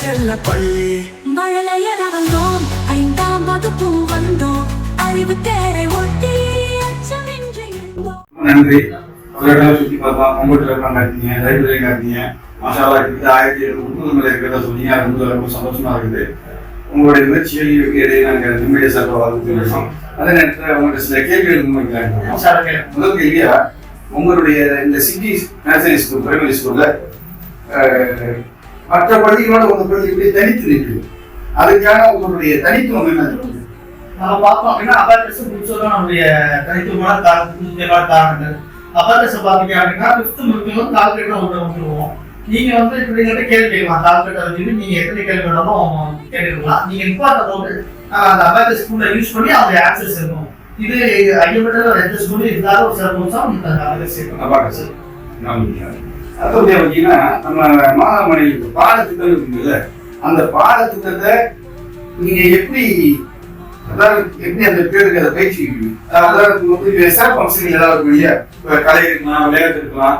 செல்ல பள்ளி. மழலையரவந்தோம் ஐந்தாம் வகுப்பு வந்தோம். அறிவு தேரை ஒட்டி நன்றி. ஒரு இடம் சுற்றி பார்த்தோம் கம்ப்யூட்டர் காட்டினீங்க லைப்ரரி காட்டினீங்க. மசாலா இருக்குது ஆயிரத்தி எழுநூறு முந்நூறு இருக்கிறத சொன்னீங்க. அது வந்து ரொம்ப சந்தோஷமா இருக்குது. உங்களுடைய முயற்சிகள் இடையே நாங்கள் நிம்மதிய சார்பாக வாழ்த்துக்கிறோம் அதே நேரத்தில் உங்கள்கிட்ட சில கேள்விகள் முன்வைக்கிறாங்க முதல் கேள்வியா உங்களுடைய இந்த சிட்டி நேஷனல் ஸ்கூல் பிரைமரி ஸ்கூல்ல மற்ற பள்ளிகளோட உங்க பள்ளி எப்படி தனித்து நிற்குது. அதுக்கான உங்களுடைய தனித்துவம் என்ன? நம்ம பார்த்தோம் அப்படின்னா அபாக்கஸ் முடிச்சதும் நம்மளுடைய தனித்துவமான முக்கியமான காரணங்கள் அபாக்கஸ் பார்த்தீங்க அப்படின்னா ஃபிஃப்த் முடிக்கும் கால்குலேட்டர் ஒன்று வந்துருவோம் நீங்க வந்து இப்படி எங்கிட்ட கேள்வி கேட்கலாம். கால்குலேட்டர் வச்சுட்டு நீங்க எத்தனை கேள்வி வேணாலும் கேட்டுக்கலாம். நீங்க இம்பார்ட்டன் போது அந்த அபாக்கஸ் ஸ்கூல்ல யூஸ் பண்ணி அவங்க ஆக்சஸ் இருக்கும் இது ஐயப்பட்ட எந்த ஸ்கூலும் இல்லாத ஒரு அபாக்கஸ் இருக்கும் அபாக்கஸ் நம்பிக்கை அடுத்தது பார்த்தீங்கன்னா நம்ம மாணவமனை பாடத்திட்டம் இருக்குங்கல்ல அந்த பாடத்திட்டத்தை நீங்கள் எப்படி அதாவது எப்படி அந்த பேருக்கு அதை பயிற்சி அதாவது வந்து சிறப்பு அம்சங்கள் ஏதாவது இருக்கும் இல்லையா? கலை இருக்கலாம் விளையாட்டு இருக்கலாம்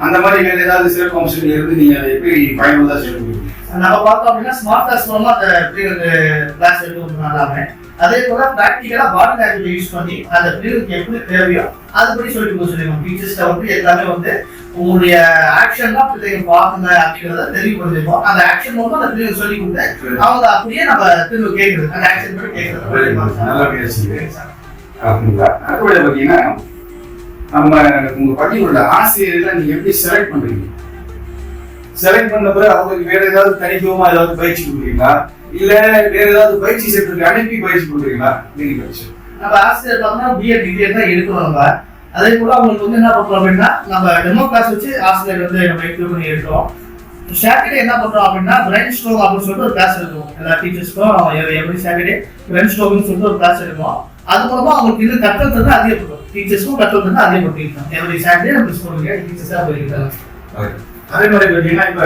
அந்த மாதிரி வேறு ஏதாவது சிறப்பு அம்சங்கள் இருந்து நீங்கள் அதை எப்படி பயனுள்ளதாக செய்ய முடியும்? நம்ம பார்த்தோம் அப்படின்னா ஸ்மார்ட் கிளாஸ் மூலமா அந்த கிளாஸ் எடுத்து நல்லாமே அதே போல ப்ராக்டிக்கலா பாடி லாங்குவேஜ் யூஸ் பண்ணி அந்த பிரிவுக்கு எப்படி தேவையோ அதுபடி சொல்லிட்டு சொல்லிருக்கோம். சொல்லிடுவோம் டீச்சர்ஸ்ட வந்து எல்லாமே வந்து உங்களுடைய ஆக்ஷன் தான் பிள்ளைங்க பாருங்க அப்படிங்கிறத தெளிவுபடுத்திருப்போம் அந்த ஆக்ஷன் மூலமா அந்த பிள்ளைங்க சொல்லி கொடுத்து அவங்க அப்படியே நம்ம திரும்ப கேட்கறது அந்த ஆக்ஷன் படி கேட்கறது நல்லா பேசுங்க. அப்படிங்களா? அடுத்தபடி பார்த்தீங்கன்னா நம்ம உங்க பள்ளியோட ஆசிரியர்களை நீங்க எப்படி செலக்ட் பண்றீங்க? செலக்ட் பண்ண பிறகு அவங்களுக்கு வேற ஏதாவது தனித்துவமா ஏதாவது பயிற்சி கொடுக்குறீங்களா? இல்ல வேற ஏதாவது பயிற்சி சென்டருக்கு அனுப்பி பயிற்சி கொடுக்குறீங்களா? நீங்க பயிற்சி நம்ம ஆசிரியர் பார்த்தோம்னா பிஎட் டிகிரி தான் எடுக்கணும் அதே போல அவங்களுக்கு வந்து என்ன பண்றோம் அப்படின்னா நம்ம டெமோ கிளாஸ் வச்சு ஆசிரியர் வந்து நம்ம இன்க்ளூட் பண்ணி எடுக்கிறோம். சாட்டர்டே என்ன பண்றோம் அப்படின்னா பிரெயின் ஸ்ட்ரோக் அப்படின்னு சொல்லிட்டு ஒரு கிளாஸ் எடுக்கும் எல்லா டீச்சர்ஸ்க்கும் எவ்ரி சாட்டர்டே பிரெயின் ஸ்ட்ரோக்னு சொல்லிட்டு ஒரு கிளாஸ் எடுக்கும் அது மூலமா அவங்களுக்கு இன்னும் கற்றல் தந்து அதிகப்படும் டீச்சர்ஸ்க்கும் கற்றல் தந்து அதிகப்படுத்திருக்கோம் எவ்ரி சாட்டர்டே நம்ம ஸ்கூலுக்கு டீச்சர்ஸாக போயிருக்காங்க. அதே மாதிரி பார்த்தீங்கன்னா இப்போ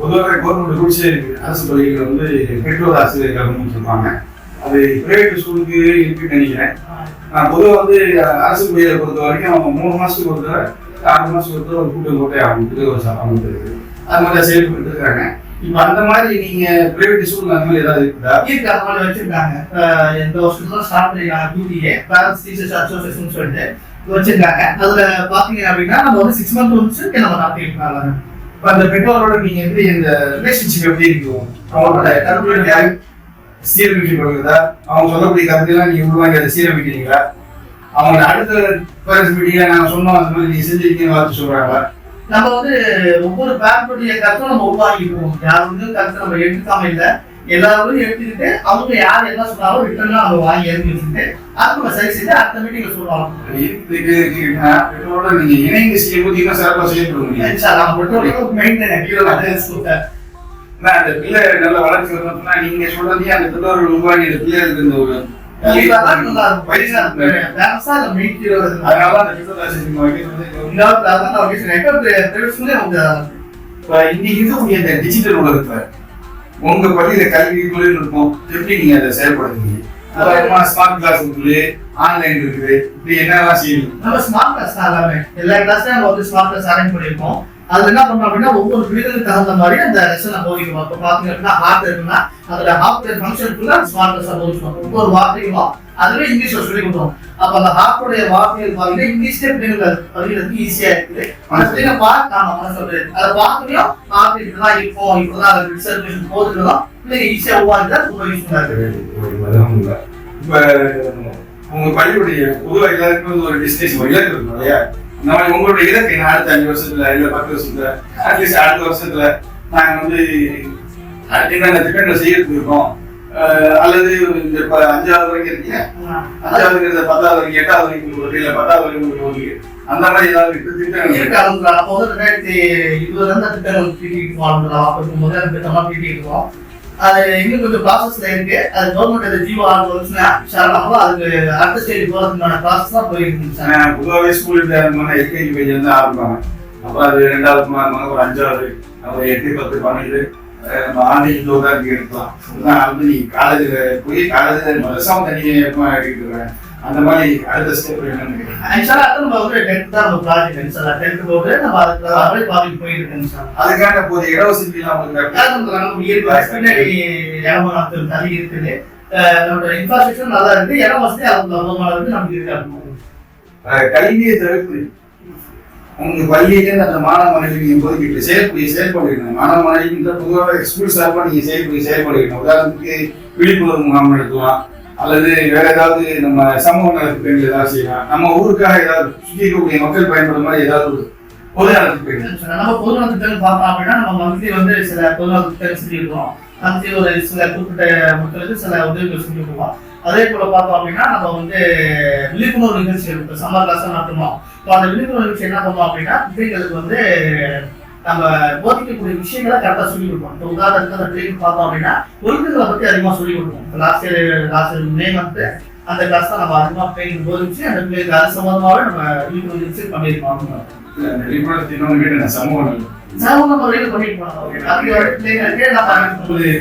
பொதுவாக கவர்மெண்ட் ரூல்ஸே அரசு பள்ளிகள் வந்து பெற்றோர் ஆசிரியர்கள் சொல்லுவாங்க. அது பிரைவேட் ஸ்கூலுக்கு இருக்குன்னு நினைக்கிறேன் நான் பொதுவாக வந்து அரசு பள்ளியை பொறுத்த வரைக்கும் அவங்க மூணு மாதத்துக்கு ஒரு தடவை ஆறு மாதத்துக்கு ஒரு தடவை ஒரு கூட்டம் போட்டே அப்படின்ட்டு ஒரு சட்டம் இருக்குது அது மாதிரி செயல்பட்டு இருக்காங்க இப்போ அந்த மாதிரி நீங்க பிரைவேட் ஸ்கூல் அந்த மாதிரி ஏதாவது இருக்குதா? இருக்கு அந்த மாதிரி வச்சிருக்காங்க. எந்த வருஷத்துல ஸ்டார்ட் பண்ணிருக்காங்க பிடிஏ பேரண்ட்ஸ் டீச்சர்ஸ் அசோசியேஷன் சொல்லிட்டு வச்சிருக்காங்க. அதுல பாத்தீங்க அப்படின்னா நம்ம வந்து சிக்ஸ் மந்த் ஒன்ஸ் நம்ம நடத்திருக்காங்க இப்போ அந்த பெற்றோரோட நீங்க எப்படி இந்த ரிலேஷன்ஷிப் எப்படி இருக்கும் அவங்களோட கருத்துக்களை சீரமைக்கப்படுகிறதா அவங்க சொல்லக்கூடிய கருத்துலாம் நீங்க உருவாக்கி அதை சீரமைக்கிறீங்களா அவங்க அடுத்த பேரண்ட்ஸ் மீட்டிங்ல நாங்க சொன்னோம் அந்த மாதிரி நீங்க செஞ்சிருக்கீங்கன்னு வார்த்தை சொல்றாங்களா நம்ம வந்து ஒவ்வொரு பேரண்ட்டுடைய கருத்தும் நம்ம உருவாக்கிடுவோம் யார் வந்து கருத்தை நம்ம எடுக்காம இல்ல எல்லாரும் எடுத்துக்கிட்டு அவங்க யார் என்ன சொன்னாலும் ரிட்டர்னா நம்ம வாங்கி எழுதி வச்சுட்டு அது நம்ம சரி செஞ்சு அடுத்த மீட்டிங்ல சொல்லுவாங்க. நீங்க இணைந்து செய்யும்போது இன்னும் சிறப்பாக செய்யப்படுவீங்க. சார் நம்ம மட்டும் மெயின்டைன் நான் அந்த பிள்ளை நல்ல வளர்ச்சி வரணும்னா நீங்க சொல்றதையும் அந்த பெற்றோர்கள் உருவாக்கி அந்த பிள்ளைகளுக்கு இந்த ஒரு இன்னைக்கு இருக்கக்கூடிய இந்த டிஜிட்டல் உலகத்துல உங்க பள்ளியில கல்வி தொழில்நுட்பம் எப்படி நீங்க அதை செயல்படுத்துறீங்க? அதாவது ஸ்மார்ட் கிளாஸ் இருக்குது ஆன்லைன் இருக்குது. இப்படி என்னெல்லாம் செய்யணும்? நம்ம ஸ்மார்ட் கிளாஸ் எல்லாமே. எல்லா கிளாஸ்லயும் நம்ம வந்து ஸ்மார்ட் கிளாஸ் அரேஞ்ச் பண்ணியிருக்கோம் அதுல என்ன பண்றோம் அப்படின்னா ஒவ்வொரு பிரிவுக்கு தகுந்த மாதிரி அந்த லெசனை போதிக்கணும் இப்போ பாத்தீங்க அப்படின்னா ஹார்ட் இருக்குன்னா அதுல ஹார்ட் ஃபுல்லா ஸ்மார்ட் கிளாஸ் போதிக்கணும் ஒவ்வொரு வார்த்தைகளும் அதுவே இங்கிலீஷ்ல சொல்லி கொடுத்தோம் அப்ப அந்த ஹார்ட்டுடைய வார்த்தைகள் பாத்தீங்கன்னா இங்கிலீஷ்லேயே பிள்ளைங்க பதிலுக்கு ஈஸியா இருக்குது. மனசுல பிள்ளைங்க பார்த்து மனசு சொல்றது அதை பார்த்துலையும் பார்த்து இப்படிதான் இப்போ இப்படிதான் அந்த ரிசர்வேஷன் போதுக்கலாம் பிள்ளைங்க ஈஸியா உருவாக்குதா ரொம்ப யூஸ்ஃபுல்லா இருக்கு இப்ப உங்க பள்ளியுடைய பொதுவாக எல்லாருக்கும் ஒரு டெஸ்டினேஷன் இலக்கு இருக்கும் இல்லையா? மாதிரி உங்களுடைய இலக்கு அடுத்த அஞ்சு வருஷத்துல இல்ல பத்து வருஷத்துல அட்லீஸ்ட் அடுத்த வருஷத்துல நாங்க வந்து என்னென்ன திட்டங்களை செய்யறதுக்கு இருக்கோம் அல்லது இந்த அஞ்சாவது வரைக்கும் இருக்கீங்க? அஞ்சாவது பத்தாவது வரைக்கும் எட்டாவது வரைக்கும் ஒரு இல்ல பத்தாவது வரைக்கும் ஒரு அந்த மாதிரி ஏதாவது திட்ட- திட்டங்கள் இருக்கு? அது அப்போ வந்து ரெண்டாயிரத்தி இருபதுல இருந்து திட்டங்கள் தீட்டிட்டு போகணும் அப்போ இருக்கும்போது அந்த திட்டமா தீட்டிட்டு இருக்கோம். அது இன்னும் கொஞ்சம் ப்ராசஸ்ல இருக்கு. அது கவர்மெண்ட் அது ஜீவோ ஆர்டர் வந்துச்சுன்னா ஷார்ட்டாக அதுக்கு அடுத்த ஸ்டேஜ் போறதுக்கான ப்ராசஸ் தான் போயிட்டு இருந்துச்சு சார். ஆஹ் பொதுவாகவே ஸ்கூல் எல்கேஜி பேஜ் வந்து ஆரம்பிப்பாங்க. அப்புறம் அது ரெண்டாவது மாதம் ஒரு அஞ்சாவது அப்புறம் எட்டு பத்து பன்னெண்டு நம்ம ஆன்லைன் தான் எடுக்கலாம். அது வந்து நீ காலேஜில் போய் காலேஜில் மதசாம தனியாக எடுக்கிறேன் அந்த மாதிரி அடுத்த ஸ்டெப். ஆக்சுவலா அது நம்ம வந்து டென்த் தான் நம்ம ப்ராஜெக்ட் இன்ஷால்லா டென்த் போட்டு நம்ம அதுக்கு ப்ராஜெக்ட் போயிட்டு இருக்கோம் இன்ஷால்லா அதுக்கான போது இடவசதி எல்லாம் உங்களுக்கு தள்ளி இருக்குது. நம்மளோட இன்ஃப்ராஸ்ட்ரக்சர் நல்லா இருக்கு. இடம் வசதி அதுக்கு இருக்கு. நமக்கு இருக்காது கல்வியை தவிர்த்து உங்க பள்ளியில அந்த மாணவ மாணவிகள் நீங்க ஒதுக்கிட்டு செயல்படி செயல்படுகிறீங்க மாணவ இந்த பொதுவாக ஸ்கூல் சார்பாக நீங்க செயல்படி செயல்படுகிறீங்க உதாரணத்துக்கு விழிப்புணர்வு முகாம் நடத்தலாம். அல்லது வேற ஏதாவது நம்ம சமூக நலத்திட்டங்கள் ஏதாவது செய்யலாம். நம்ம ஊருக்காக ஏதாவது சுற்றி இருக்கக்கூடிய மக்கள் பயன்படுற மாதிரி ஏதாவது ஒரு பொது நலத்திட்டங்கள். நம்ம பொது திட்டங்கள் பார்த்தோம் அப்படின்னா நம்ம மந்த்லி வந்து சில பொது திட்டங்கள் செஞ்சுருக்கோம் மந்த்லி ஒரு சில குறிப்பிட்ட மக்களுக்கு சில உதவிகள் செஞ்சுருக்கோம் அதே போல பார்த்தோம் அப்படின்னா நம்ம வந்து விழிப்புணர்வு நிகழ்ச்சி இப்போ சம்மர் கிளாஸ் நடத்துறோம். இப்போ அந்த விழிப்புணர்வு நிகழ்ச்சி என்ன பண்ணுவோம் அப்படின்னா பிள்ளைங்களுக்கு வந்து நம்ம போதிக்கக்கூடிய விஷயங்களை கரெக்டாக சொல்லி கொடுப்போம் இப்போ உதாரணத்துக்கு அந்த பிள்ளைங்க பார்த்தோம் அப்படின்னா ஒழுங்குகளை பற்றி அதிகமாக சொல்லி கொடுப்போம் last year last year May month அந்த கிளாஸ் தான் நம்ம அதிகமாக பிள்ளைங்களுக்கு போதிச்சு அந்த பிள்ளைங்களுக்கு அது சம்மந்தமாகவே நம்ம விழிப்புணர்வு நிகழ்ச்சி பண்ணியிருக்கோம் விழிப்புணர்வு இன்னொன்று கேட்டேன் சமூக நலம் சாதாரண முறையில் போனாங்க அதுக்கு வந்து பிள்ளைங்களுக்கு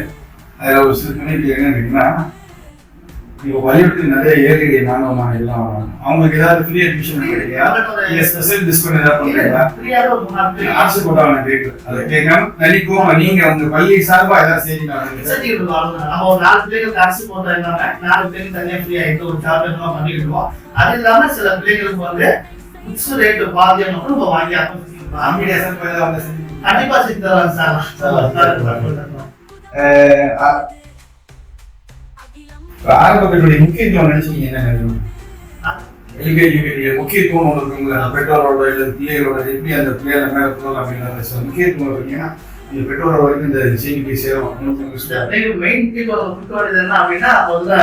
அதில் ஒரு சில என்ன இருக்குன்னா இப்போ பள்ளிக்கூடத்தில் நிறைய ஏழை மாணவ வராங்க. அவங்களுக்கு ஏதாவது ஃப்ரீ அட்மிஷன் கிடைக்கா நீங்க ஸ்பெஷல் டிஸ்கவுண்ட் ஏதாவது பண்றீங்களா? நாள் ஆட்சி போட்டவங்க கேட்குது அதை கேட்காம நடிக்கும் நீங்க உங்க பள்ளி சார்பா ஏதாவது இருக்கணும் நம்ம ஒரு நாலு பிள்ளைகளுக்கு அரசு போட்டாங்க நாலு பிள்ளைங்க தனியாக ஃப்ரீயா எந்த ஒரு பண்ணிட்டு இருக்கோம் அது இல்லாம சில பிள்ளைங்களுக்கு வந்து புக்ஸ் ரேட்டு பாதியம் மட்டும் நம்ம வாங்கி செஞ்சு கண்டிப்பா செஞ்சு தரலாம் சார். ஆரம்ப கல்வியுடைய முக்கியத்துவம் நினைச்சீங்க என்ன எல்கேஜி முக்கியத்துவம் ஒன்று இருக்குங்களா பெற்றோரோட இல்லை பிள்ளைகளோட எப்படி அந்த பிள்ளைகளை மேலே போகலாம் அப்படிங்கிற சில முக்கியத்துவம் இருக்குன்னா இந்த பெற்றோரோட வரைக்கும் இந்த செய்தி போய் சேரும் மெயின் பீப்போட குற்றவாளி என்ன அப்படின்னா முதல்ல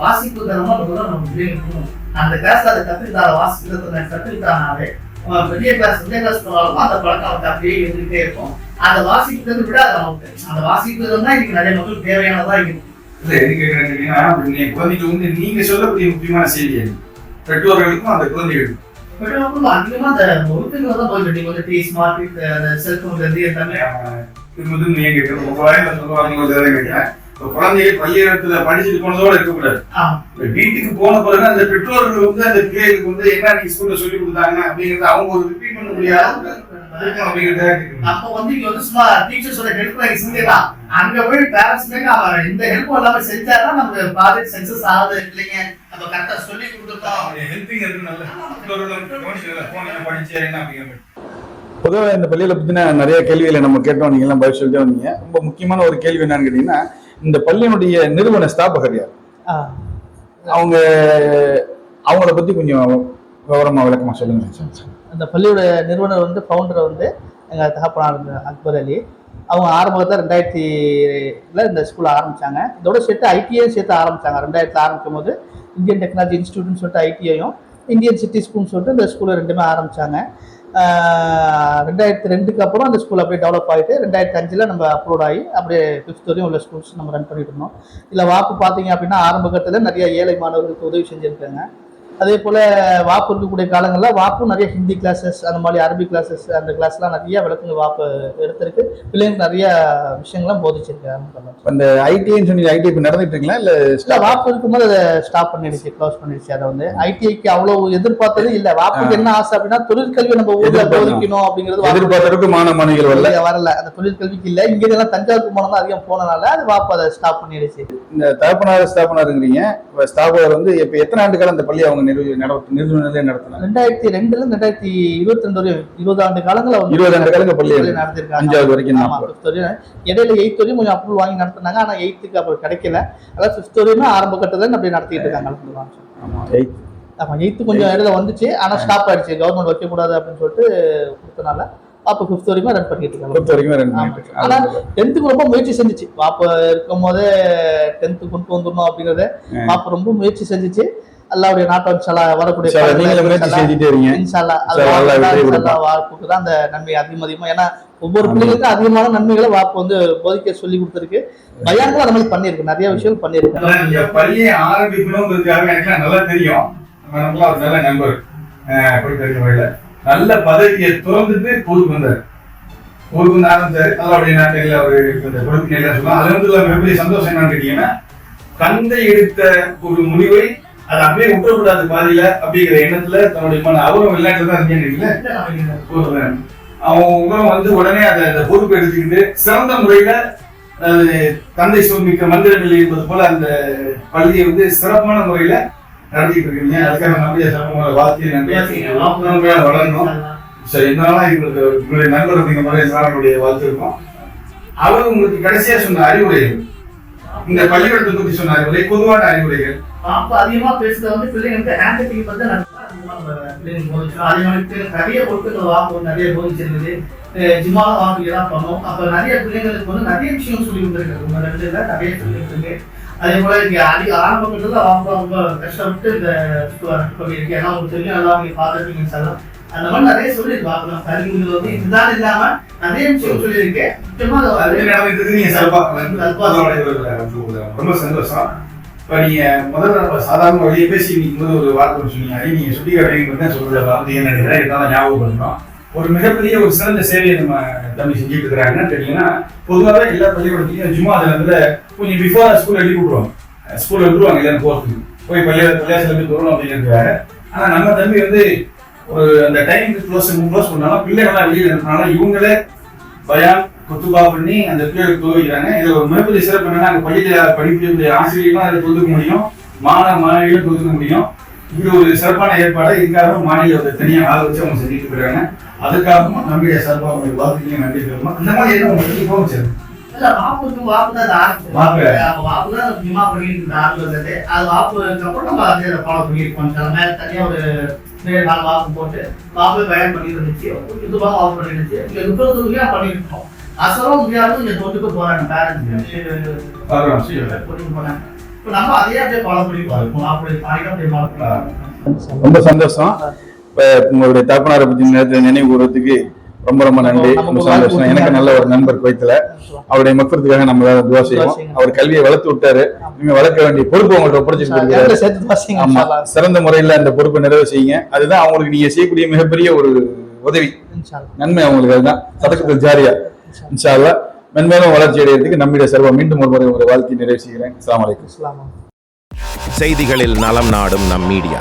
வாசிப்பு தரமா முதல்ல நம்ம பிள்ளைங்களுக்கு அந்த கிளாஸ்ல அதை கத்துக்கிட்டால வாசிக்கிறத கத்துக்கிட்டானாலே அவன் பெரிய கிளாஸ் பெரிய கிளாஸ் போனாலும் அந்த பழக்கம் அவனுக்கு அப்படியே இருந்துகிட்டே இருக்கும். அந்த வாசிக்கிறதை விட அது அந்த வாசிக்கிறது தான் இன்னைக்கு நிறைய மக்கள் தேவையானதா இருக்கும் இல்ல எது கேட்கறேன்னு குழந்தைக்கு வந்து நீங்க சொல்லக்கூடிய முக்கியமான செய்தி பெற்றோர்களுக்கும் அந்த குழந்தைகளுக்கும். பெற்றோர்களும் அதிகமா அந்த ஒழுக்கங்களை தான் போயிட்டு நீங்க வந்து அந்த செல்போன்ல இருந்து எல்லாமே. திரும்பதும் நீங்க கேட்கணும். உங்க வாயில சொல்லுவாங்க கேட்கிறேன் இப்ப குழந்தைகள் பள்ளியிடத்துல படிச்சுட்டு போனதோட இருக்கக்கூடாது. வீட்டுக்கு போன பிறகு அந்த பெற்றோர்கள் வந்து அந்த பிள்ளைகளுக்கு வந்து என்ன ஸ்கூல்ல சொல்லி கொடுத்தாங்க அப்படிங்கறத அவங்க ஒரு ரிப்பீட் பண்ண முடியாது. அப்ப வந்து இங்க வந்து சும்மா டீச்சர்ஸோட ஹெல்ப் பண்ணி செஞ்சிடலாம் அங்க போய் பேரண்ட்ஸ் அவன் இந்த ஹெல்ப் இல்லாம செஞ்சாதான் நமக்கு ப்ராஜெக்ட் சக்சஸ் ஆகுது இல்லைங்க. நம்ம கரெக்டா சொல்லி கொடுத்துட்டோம். helping இருக்கு நல்ல. பெற்றோர்கள் வந்து கவனிச்சு போன படிச்சு என்ன அப்படிங்கிற மாதிரி. பொதுவாக இந்த பள்ளியில பத்தின நிறைய கேள்விகளை நம்ம கேட்டோம். நீங்க எல்லாம் பதில் சொல்லிட்டே வந்தீங்க. ரொம்ப முக்கியமான ஒரு கேள்வி என்னன்னு கேட்டீங்கன்னா இந்த பள்ளியினுடைய நிறுவன ஸ்தாபகர் யார்? அவங்க அவங்கள பத்தி கொஞ்சம் விவரமா விளக்கமா சொல்லுங்க சார். அந்த பள்ளியோட நிறுவனர் வந்து ஃபவுண்டர் வந்து எங்கள் தகப்பனார் அக்பர் அலி. அவங்க ஆரம்பத்தில் ரெண்டாயிரத்தில இந்த ஸ்கூல் ஆரம்பித்தாங்க இதோட சேர்த்து ஐடிஐ சேர்த்து ஆரம்பித்தாங்க ரெண்டாயிரத்தில் ஆரம்பிக்கும் போது இந்தியன் டெக்னாலஜி இன்ஸ்டியூட்னு சொல்லிட்டு ஐடிஐயும் இந்தியன் சிட்டி ஸ்கூல்னு சொல்லிட்டு இந்த ஸ்கூலில் ரெண்டுமே ஆரம்பிச்சாங்க. ரெண்டாயிரத்தி ரெண்டுக்கு அப்புறம் அந்த ஸ்கூல் அப்படியே டெவலப் ஆகிட்டு ரெண்டாயிரத்தி அஞ்சில் நம்ம அப்லோட் ஆகி அப்படியே ஃபிஃப்த் வரையும் உள்ள ஸ்கூல்ஸ் நம்ம ரன் பண்ணிட்டு இருந்தோம். இதில் வாக்கு பார்த்தீங்க அப்படின்னா ஆரம்ப கட்டத்தில் நிறைய ஏழை மாணவர்களுக்கு உதவி செஞ்சுருக்காங்க. அதே போல் வாப்பு இருக்கக்கூடிய காலங்களில் வாப்பும் நிறைய ஹிந்தி கிளாஸஸ் அந்த மாதிரி அரபி கிளாஸஸ் அந்த கிளாஸ்லாம் நிறைய விளக்குங்க வாப்பு எடுத்திருக்கு. பிள்ளைங்களுக்கு நிறைய விஷயங்கள்லாம் போதிச்சிருக்காங்க அந்த ஐடின்னு சொன்னீங்க ஐடி இப்போ நடந்துட்டு இருக்கீங்களா இல்ல இல்லை வாப்பு இருக்கும்போது அதை ஸ்டாப் பண்ணிடுச்சு க்ளோஸ் பண்ணிடுச்சு அதை வந்து. ஐடிஐக்கு அவ்வளோ எதிர்பார்த்தது இல்லை. வாப்புக்கு என்ன ஆசை அப்படின்னா தொழிற்கல்வி நம்ம ஊரில். போதிக்கணும் அப்படிங்கிறது வாப்பு. எதிர்பார்த்தருக்கு மாணவ மாணவிகள் வரல. இல்ல, வரல. அந்த தொழிற்கல்விக்கு இல்ல. இங்க எல்லாம் தஞ்சாவூர் போனோம் அதிகம் போனனால அது வாப்பு அதை ஸ்டாப் பண்ணிடுச்சு. இந்த தகப்பனார் ஸ்தாபனாருங்கிறீங்க. ஸ்தாபகர் வந்து இப்ப எத்தனை ஆண்டு காலம் இந்த பள்ளி அவங்க நிறுவ ரெண்டாயிரத்தி ரெண்டுல ரெண்டாயிரத்தி இருபத்தி ரெண்டு வரையும் இருபது ஆண்டு காலங்கள வந்து இருபது ஆண்டு காலங்க பள்ளி நடத்திருக்காங்க அஞ்சாவது வரைக்கும் ஆமா தான் ஃபிஃப்த் வரையும். இடையில எயித் வரையும் கொஞ்சம் அப்ரூவல் வாங்கி நடத்தினாங்க. ஆனா எயித்துக்கு அப்புறம் கிடைக்கல. அதாவது ஃபிஃப்த் வரையும் ஆரம்ப கட்டத்துல அப்படி நடத்திட்டு இருக்காங்க. ஆமா எயித்து கொஞ்சம் இடையில வந்துச்சு. ஆனா ஸ்டாப் ஆயிடுச்சு. கவர்மெண்ட் வைக்க கூடாது அப்படின்னு சொல்லிட்டு கொடுத்தனால அப்போ ஃபிஃப்த் வரைக்கும் ரன் பண்ணிட்டு இருக்காங்க. வரைக்கும். பண்ணிட்டு இருக்காங்க. டென்த்துக்கு ரொம்ப முயற்சி செஞ்சுச்சு. பாப்பா இருக்கும் போதே டென்த்து கொண்டு வந்துடணும் அப்படிங்கறத. பாப்பா ரொம்ப முயற்சி செஞ்சுச்சு. அல்லாவுடைய நாட்டு இன்ஷால்லா வரக்கூடிய சரி, சரி, கொடுப்பான். வார்ப்புக்கு தான் அந்த நன்மை அதிகம் அதிகமா ஏன்னா ஒவ்வொரு. பிள்ளைகளுக்கும் அதிகமான நன்மைகளை வாப்பு வந்து போதிக்க சொல்லி கொடுத்துருக்கு. பயான்களும் அந்த மாதிரி பண்ணியிருக்கு நிறைய விஷயம் பண்ணியிருக்கு. நீங்க பள்ளியை ஆரம்பிக்கணுங்கிறதுக்காக எனக்கு நல்லா தெரியும். நம்ம ஒரு நல்ல நண்பர். வழியில நல்ல பதவியை திறந்துட்டு பொறுப்பு வந்தார். பொறுப்பு வந்து ஆரம்பிச்சாரு. நல்லபடிய நாட்டில் அவரு இந்த பொறுப்பு நிலை சொல்லலாம் அது வந்து இல்லாம எப்படி சந்தோஷம் என்னன்னு கேட்டீங்கன்னா தந்தை எடுத்த ஒரு முடிவை அதை அப்படியே விட்டுறக்கூடாது பாதியில அப்படிங்கிற எண்ணத்துல தன்னுடைய மன அவரும் வெளிநாட்டுல தான் இருக்கீங்க சொல்றேன் அவங்களும் வந்து உடனே அதை அந்த பொறுப்பு எடுத்துக்கிட்டு சிறந்த முறையில தந்தை சொல்மிக்க மந்திரங்கள் என்பது போல அந்த பள்ளியை வந்து சிறப்பான முறையில நடத்திட்டு இருக்கீங்க அதுக்காக நம்முடைய சிறப்பான வாழ்க்கையை நன்றியா வளரணும். சரி இருந்தாலும் எங்களுக்கு உங்களுடைய நண்பர் அப்படிங்கிற மாதிரி எங்களுடைய வாழ்த்து இருக்கும். அவர் உங்களுக்கு கடைசியா சொன்ன அறிவுரைகள் இந்த பள்ளிக்கூடத்தை பத்தி சொன்ன அறிவுரை பொதுவான அறிவுரைகள் அப்ப அதிகமா பேசுறது வந்து பிள்ளைங்களுக்கு ஹேண்ட் ரைட்டிங் வந்து நல்லா அதே மாதிரி நிறைய பொருட்கள் வாங்குவோம் நிறைய போதிச்சிருந்தது. ஜிம்மால வாங்கி எல்லாம் பண்ணோம். அப்ப நிறைய பிள்ளைங்களுக்கு வந்து நிறைய விஷயம் சொல்லி கொடுத்துருக்கு உங்க ரெண்டு இல்ல நிறைய சொல்லி கொடுத்துருக்கு அதே போல இங்க அடி ஆரம்ப கட்டத்துல அவங்க ரொம்ப கஷ்டப்பட்டு இந்த பண்ணியிருக்கேன் ஏன்னா உங்களுக்கு தெரியும். எல்லாம் நீங்க பார்த்துருப்பீங்க சார் அந்த மாதிரி நிறைய சொல்லியிருக்கு பார்க்கலாம். கல்விகள் வந்து இதுதான் இல்லாம நிறைய விஷயம் சொல்லியிருக்கேன். முக்கியமா அது அது நடந்ததுக்கு நீங்க சிறப்பா சிறப்பா ரொம்ப சந்தோஷம். இப்போ நீங்கள் முதல்ல நம்ம சாதாரண வழியை பேசி போது ஒரு வார்த்தை சொன்னீங்க அதே நீங்கள் சுட்டி காட்டுறீங்க தான் வந்து என்ன நினைக்கிறேன். ஞாபகம் பண்ணணும் ஒரு மிகப்பெரிய ஒரு சிறந்த சேவையை நம்ம தம்பி செஞ்சுட்டு இருக்கிறாங்கன்னு தெரியுங்கன்னா பொதுவாகவே எல்லா பள்ளிக்கூடத்துலையும் ஜும்மா தினத்துல கொஞ்சம் பிஃபோர் ஸ்கூல் எழுதி விட்ருவாங்க ஸ்கூலில் விட்டுருவாங்க எல்லாரும் போகிறதுக்கு போய் பள்ளியா பள்ளியாசில போய் தொடரும் ஆனால் நம்ம தம்பி வந்து ஒரு அந்த டைம் க்ளோஸ் க்ளோஸ் பண்ணாலும் பிள்ளைகள்லாம் வெளியில இருக்கிறனால இவங்களே பயான் குத்துபா பண்ணி அந்த பிள்ளைகளுக்கு துவக்கிறாங்க இதுல ஒரு மிகப்பெரிய சிறப்பு என்னன்னா அங்க பள்ளியில படிக்கக்கூடிய ஆசிரியர்களும் அதில் தொதுக்க முடியும் மாணவ மாணவிகளும் தொதுக்க முடியும் இது ஒரு சிறப்பான ஏற்பாடு இதுக்காக மாநில தனியாக ஆள் வச்சு அவங்க செஞ்சுட்டு இருக்கிறாங்க அதுக்காகவும் நம்முடைய சார்பாக அவங்களுக்கு வாழ்த்துக்களையும் நன்றி சொல்லணும் இந்த மாதிரி என்ன உங்களுக்கு இப்போ வச்சிருக்கு இல்ல வாப்புக்கு வாப்பு தான். வாப்பு. தான் முக்கியமா பண்ணிட்டு இருந்த ஆரம்பிச்சது. அது வாப்புக்கு அப்புறம் நம்ம அதே அதை follow பண்ணியிருக்கோம். சில மேல தனியா ஒரு நாலு வாப்பு போட்டு வாப்பு பயன் பண்ணி இருந்துச்சு. இதுவா வாப்பு பண்ணி இருந்துச்சு. இங்க முப்பது பண்ணியிருக்கோம். அசலும் முடியாது இங்க தொட்டுக்கு போறாங்க. பார்ப்போம். ரொம்ப சந்தோஷம். இப்ப உங்களுடைய தகப்பனாரை பத்தி நேரத்தில் நினைவு கூறதுக்கு ரொம்ப ரொம்ப நன்றி. ரொம்ப சந்தோஷம். எனக்கு நல்ல ஒரு நண்பர் குவைத்துல. அவருடைய மக்களுக்காக நம்ம துவா செய்வோம். அவர் கல்வியை வளர்த்து விட்டாரு. இனிமே வளர்க்க வேண்டிய பொறுப்பு உங்கள்ட்ட ஒப்படைச்சிட்டு ஆமா. சிறந்த முறையில அந்த பொறுப்பை நிறைவு செய்யுங்க. அதுதான் அவங்களுக்கு நீங்க செய்யக்கூடிய மிகப்பெரிய ஒரு உதவி. இன்ஷா அல்லாஹ். நன்மை அவங்களுக்கு அதுதான். சதக்கத்தில் ஜாரியா. இன்ஷா அல்லாஹ் மென்மேலும் வளர்ச்சி அடைகிறதுக்கு நம்முடைய செல்வம் மீண்டும் ஒரு முறை உங்களை வாழ்த்தி நிறைவு செய்கிறேன். அஸ்ஸலாமு அலைக்கும். செய்திகளில் நலம் நாடும் நம் மீடியா.